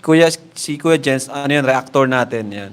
Kuya, si Kuya Jens, ano yan, reactor natin yan.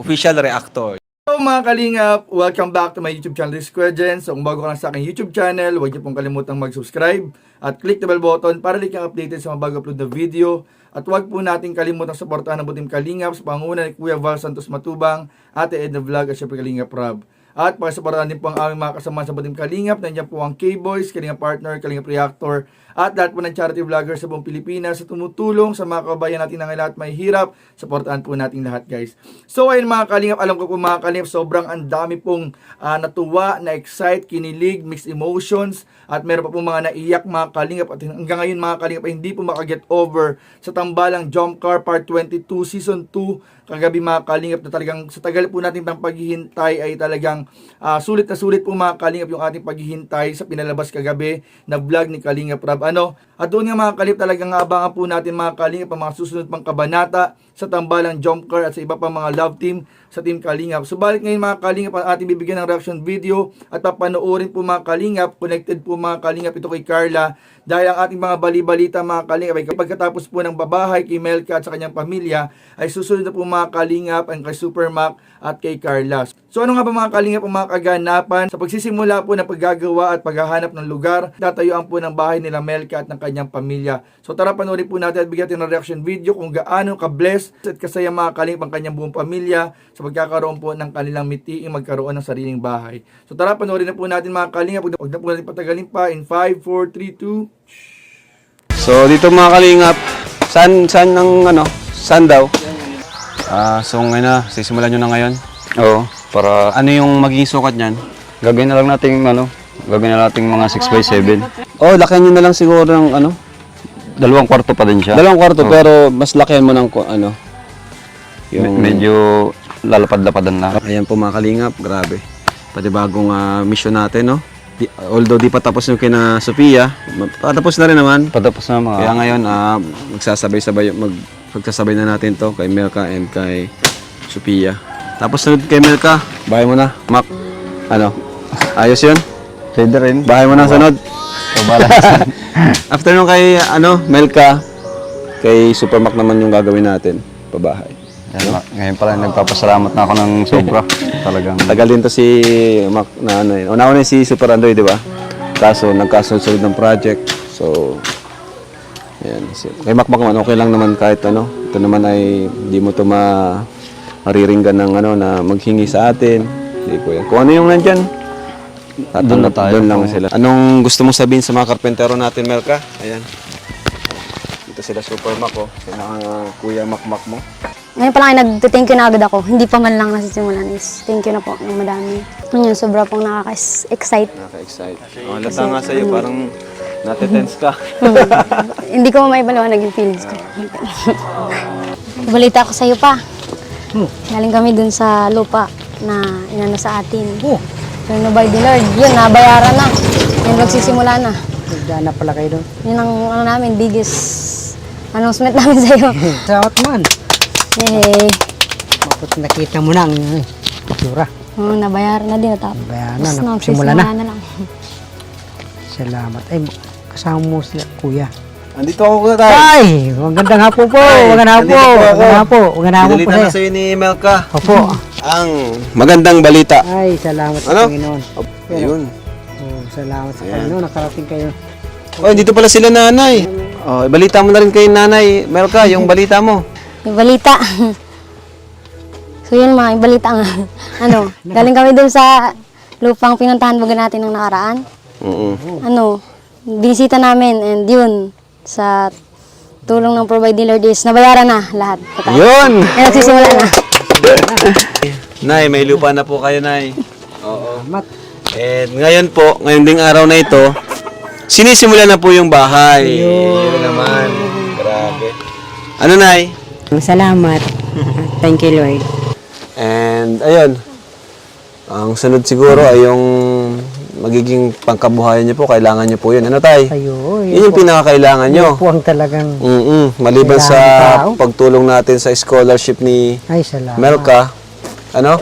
Official reactor. Hello mga kalingap! Welcome back to my YouTube channel, this is Kuya Jen. So kung bago ka lang sa aking YouTube channel, huwag niyo pong kalimutang mag-subscribe at click the bell button para lagi kang updated sa mga bago upload na video. At huwag po natin kalimutang suportahan ang butim Kalingap sa panguna ni Kuya Val Santos Matubang, Ate Edna Vlog at syempre Kalingap Rob. At para suportahan din po ang aming mga kasama sa butim Kalingap, nandiyan po ang K-Boys, Kalingap Partner, Kalingap Reactor, at lahat po ng charity vloggers sa buong Pilipinas sa tumutulong sa mga kababayan natin na lahat may hirap. Supportahan po natin lahat guys. So ayun mga kalingap, alam ko po mga kalingap, sobrang ang dami pong ah, natuwa, na-excite, kinilig, mixed emotions, at meron pa po mga naiyak mga kalingap. At hanggang ngayon mga kalingap ay hindi po makaget over sa tambalang Jump Car Part 22 Season 2 kagabi mga kalingap na talagang sa tagal po natin pang paghihintay ay talagang ah, sulit na sulit po mga kalingap yung ating paghihintay sa pinalabas kagabi na vlog ni Kalingap Rab. Ano? At doon nga mga kalingap talagang abangan po natin mga kalingap ang mga susunod pang kabanata sa tambalang jump car at sa iba pang mga love team sa Team Kalingap. Subalit ngayon mga kalingap ang ating bibigyan ng reaction video at papanoorin po mga kalingap, connected po mga kalingap ito kay Carla dahil ang ating mga bali-balita mga kalingap ay pagkatapos po ng babahay kay Melka at sa kanyang pamilya ay susunod na po mga kalingap ang kay Supermac at kay Carla. So ano nga ba mga kalingap ang mga kaganapan sa pagsisimula po ng paggagawa at paghahanap ng lugar, tatayuan po ng bahay nila Melka at ng kanyang pamilya. So tara panoorin po natin at bigyan natin ng reaction video kung gaano ka-blessed at kasaya mga kalingap ang kanyang buong pamilya sa pagkakaroon po ng kanilang mitiing magkaroon ng sariling bahay. So tara panoorin na po natin mga kalingap, huwag na- huwag na po natin patagalin pa in 5, 4, 3, 2, So dito mga kalingap, san san ang ano, san daw? Ah, so ngayon na, sisimulan nyo na ngayon. Oo, para Ano yung magiging sukat niyan? gagawin na lang natin ano, gagawin na natin mga 6x7. Oh, lakihan nyo na lang siguro ng ano, Dalawang kwarto pa din siya. dalawang kwarto pero mas lakihan mo ng ku- ano. Me- medyo lalapad-lapadan na. Ayan po mga kalingap, grabe. Pati bagong ah, mission natin, no? Di- although di pa tapos yung kina Sophia, ma- patapos na rin naman. Patapos na mga Kaya ngayon, ah, magsasabay-sabay, mag, magsasabay na natin to kay Melka and kay Sophia. Tapos sunod kay Melka, bahay mo na, Mac. Ano? Ayos yun? Pwede rin. Bahay mo na sunod. So, balance. After nung kay, ano, Melka, kay Supermac naman yung gagawin natin, pabahay. Yan, ma- ngayon pala nagpapasalamat na ako ng sobra. Talagang Tagal din to si Mac na ano yun. Una-una si Super Andoy, di ba? Kaso nagkasunod ng project. So, yan. Si, kay Mac Mac naman, okay lang naman kahit ano. Ito naman ay hindi mo to ma mariringgan ng ano na maghingi sa atin. Hindi po yan. Kung ano yung nandyan, Doon na tayo. Doon lang sila. Anong gusto mong sabihin sa mga karpentero natin, Melka? Ayan. Dito sila Super Mac, oh. Sila ang Kuya Mac Mac mo. Ngayon pa lang ay nag-thank you na agad ako. Hindi pa man lang nasisimulan is thank you na po ng madami. Yun, sobra pong nakaka-excite. Nakaka-excite. Oh, lata nga sa'yo, parang natetense ka. Hindi ko maibalawan naging feelings ko. Balita ko sa'yo pa. Galing kami dun sa lupa na inano sa atin. Oh. Pero by the Lord, yun, nabayaran na. Yun, magsisimula na. Nagdana pala kayo doon. Yun ang ano namin, biggest announcement namin sa'yo. Salamat man. Yay! Maput nakita mo na ang uh, itsura. Oh, nabayaran na din. Natapos Nabayaran na, na, nagsimula na. na lang. Salamat. Ay, kasama mo sila, kuya. Andito ako kuya tayo. Ay, magandang hapon po. Magandang hapon. Magandang hapon. Magandang hapon po Pinalitan na sa'yo. sa'yo ni Melka. Opo. Ang magandang balita. Ay, salamat sa Ano? Panginoon. Ayun. Oh, salamat sa Panginoon. Nakarating kayo. Oh, dito pala sila nanay. Oh, balita mo na rin kay nanay Melka, yung balita mo. May balita. so yun mga, may balita nga. ano, galing kami dun sa lupang pinuntahan baga natin ng nakaraan. Oo. Ano, binisita namin and yun, sa tulong ng provide ni Lord is nabayaran na lahat. Patay. Yun! Kaya nagsisimula na. Nay, may lupa na po kayo, Nay. Oo. And ngayon po, ngayon ding araw na ito, sinisimula na po yung bahay. Yun naman. Grabe. Ano, Nay? Salamat. Thank you, Lord. And ayun, ang sunod siguro ay yung magiging pangkabuhayan niyo po, kailangan niyo po yun. Ano tay? Ayo, Yun yung pinakakailangan niyo. po ang talagang... Mm Maliban sa tao. pagtulong natin sa scholarship ni Ay, salamat. Melka, ano?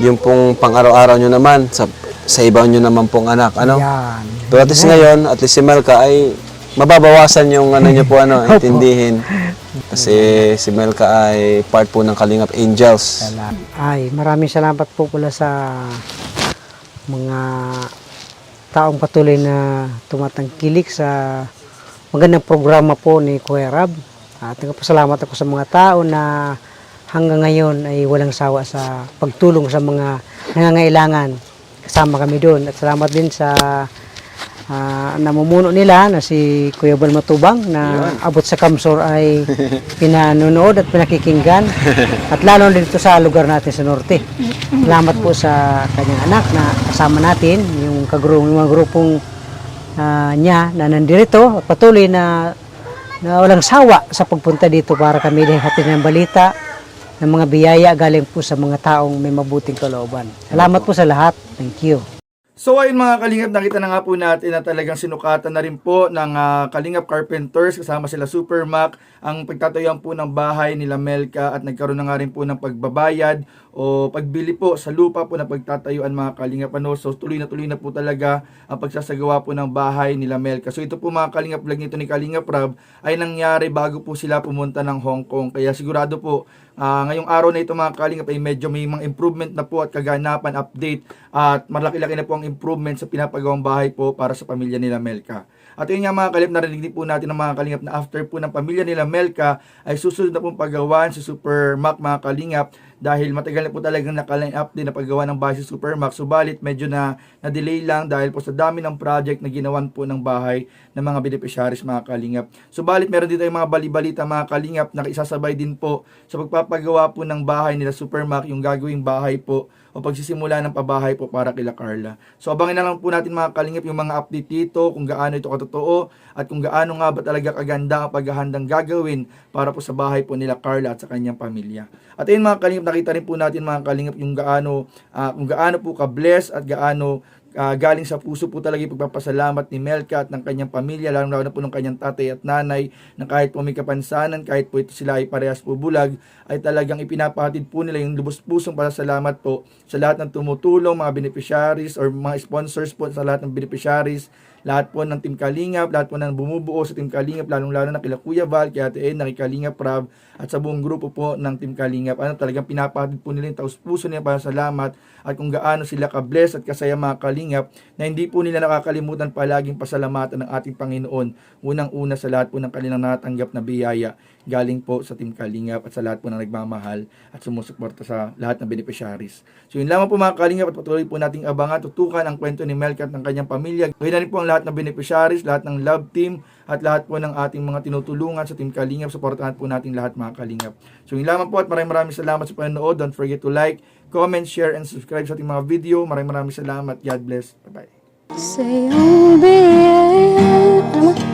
Yung pong pang-araw-araw nyo naman, sa, sa iba nyo naman pong anak, ano? Yan. Pero at least ngayon, at least si Melka ay mababawasan yung ano nyo po, ano, intindihin. Kasi si Melka ay part po ng Kalingap Angels. Salamat. Ay, maraming salamat po pala sa mga taong patuloy na tumatangkilik sa magandang programa po ni Kuya Rab. At nagpasalamat ako sa mga tao na hanggang ngayon ay walang sawa sa pagtulong sa mga nangangailangan. Kasama kami doon. At salamat din sa ah, namumuno nila na si Kuya Bal Matubang na abot sa Kamsor ay pinanonood at pinakikinggan at lalo dito sa lugar natin sa Norte. Salamat po sa kanyang anak na kasama natin, yung, kagru yung mga grupong ah, niya na nandirito at patuloy na, na walang sawa sa pagpunta dito para kami din hatid ng balita ng mga biyaya galing po sa mga taong may mabuting kalooban. Salamat po sa lahat. Thank you. So ayun mga Kalingap, nakita na nga po natin na talagang sinukatan na rin po ng ah, Kalingap Carpenters. Kasama sila Super Mac ang pagtatayuan po ng bahay nila Melka at nagkaroon na nga rin po ng pagbabayad o pagbili po sa lupa po na pagtatayuan mga Kalingap. Ano? So tuloy na tuloy na po talaga ang pagsasagawa po ng bahay nila Melka. So ito po mga Kalingap vlog nito ni Kalingap Rab ay nangyari bago po sila pumunta ng Hong Kong. Kaya sigurado po Ah, ngayong araw na ito mga kalingap ay medyo may mga improvement na po at kaganapan, update at malaki-laki na po ang improvement sa pinapagawang bahay po para sa pamilya nila Melka. At yun nga mga kalingap, narinig din po natin ng mga kalingap na after po ng pamilya nila Melka ay susunod na pong paggawan si Super Mac mga kalingap dahil matagal na po talagang nakaline up din na paggawa ng bahay si Super Mac. Subalit medyo na na-delay lang dahil po sa dami ng project na ginawan po ng bahay ng mga beneficiaries mga kalingap. Subalit meron din tayong mga balibalita mga kalingap na isasabay din po sa pagpapagawa po ng bahay nila Super Mac, yung gagawing bahay po o pagsisimula ng pabahay po para kila Carla. So abangin na lang po natin mga kalingap yung mga update dito, kung gaano ito katotoo at kung gaano nga ba talaga kaganda ang paghahandang gagawin para po sa bahay po nila Carla at sa kanyang pamilya. At ayun mga kalingap, nakita rin po natin mga kalingap yung gaano, ah, kung gaano po ka-bless at gaano Ah, galing sa puso po talaga yung pagpapasalamat ni Melka at ng kanyang pamilya, lalo na po ng kanyang tatay at nanay, na kahit po may kapansanan, kahit po ito sila ay parehas po bulag, ay talagang ipinapahatid po nila yung lubos pusong pasasalamat po sa lahat ng tumutulong, mga beneficiaries or mga sponsors po sa lahat ng beneficiaries, lahat po ng Team Kalingap, lahat po ng bumubuo sa Team Kalingap, lalong-lalo na kila Kuya Val, kaya Ate Edna, kay Kalingap Rab, at sa buong grupo po ng Team Kalingap. Ano talagang pinapahatid po nila yung taus puso nila para salamat at kung gaano sila ka-bless at kasaya mga Kalingap na hindi po nila nakakalimutan palaging pasalamatan ng ating Panginoon. Unang-una sa lahat po ng kanilang natanggap na biyaya galing po sa Team Kalingap at sa lahat po ng nagmamahal at sumusuporta sa lahat ng beneficiaries. So yun lamang po mga Kalingap at patuloy po nating abangan, tutukan ang kwento ni Melka at ng kanyang pamilya. Gawin na po ang lahat ng beneficiaries, lahat ng love team at lahat po ng ating mga tinutulungan sa Team Kalingap. Suportahan po natin lahat mga Kalingap. So yun lamang po at maraming maraming salamat sa panonood. Don't forget to like, comment, share, and subscribe sa ating mga video. Maraming maraming salamat. God bless. Bye-bye. Sa iyong biyaya